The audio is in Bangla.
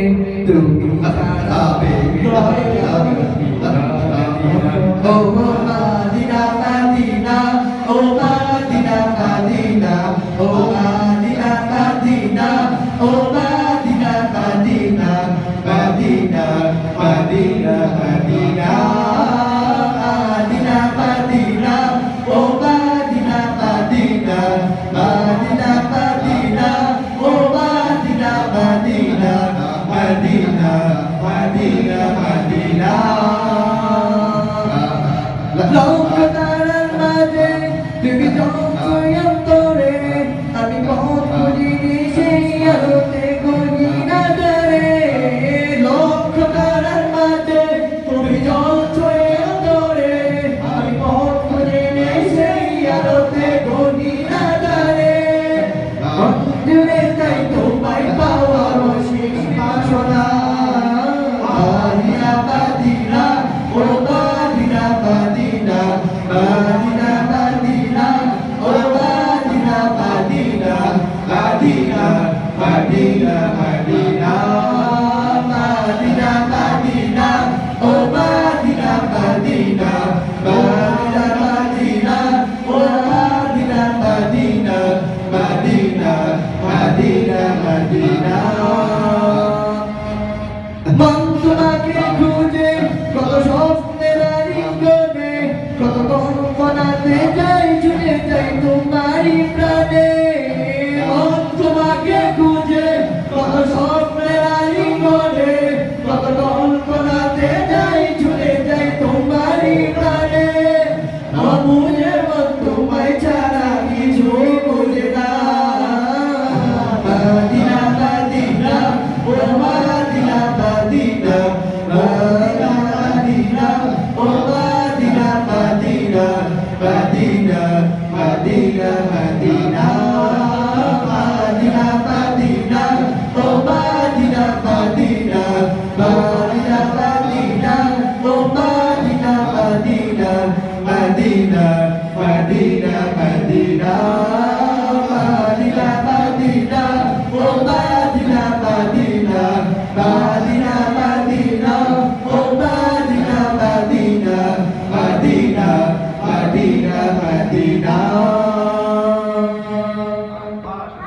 through the fire, baby. Madina, Madina, Madina, Madina, oh Madina, Madina, Madina, Madina, oh Madina, Madina, Madina, Madina, Madina. মন্ত্রণাকে খুঁজে কত স্বপ্নের আলিঙ্গনে কত কল্পনাতে Madina, Madina, Madina, Madina, Madina, oh Madina, Madina, Madina, Madina, oh Madina, Madina, Madina, Madina. Madina, Madina.